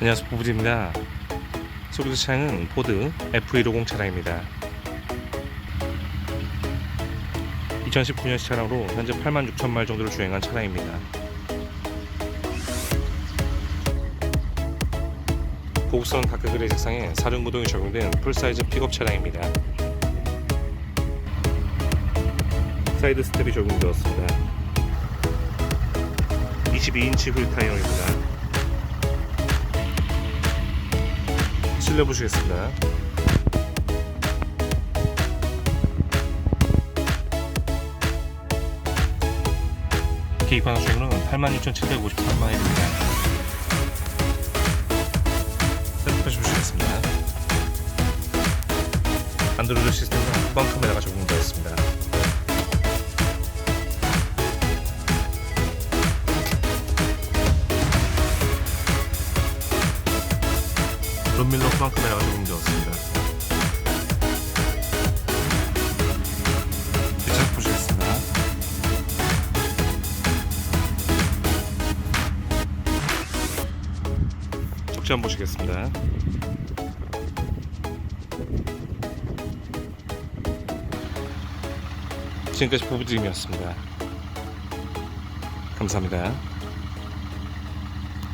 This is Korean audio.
안녕하세요. 부부입니다. 소비자 차량은 포드 F150 차량입니다. 2019년 차량으로 현재 8만 6천 마일 정도를 주행한 차량입니다. 고급스러운 다크 그레이 색상에 사륜 구동이 적용된 풀사이즈 픽업 차량입니다. 사이드 스텝이 적용되었습니다. 22인치 휠 타이어입니다 실내 보시겠습니다. 계기판 수익률은 86,753마일입니다. 셀프시 보시겠습니다. 안드로이드 시스템은 후방 카메라가 적용되어 있습니다. 론밀러 후방 카메라가 적용되었습니다. 뒷좌석 보시겠습니다. 적지 한번 보시겠습니다. 지금까지 부부드림이었습니다. 감사합니다.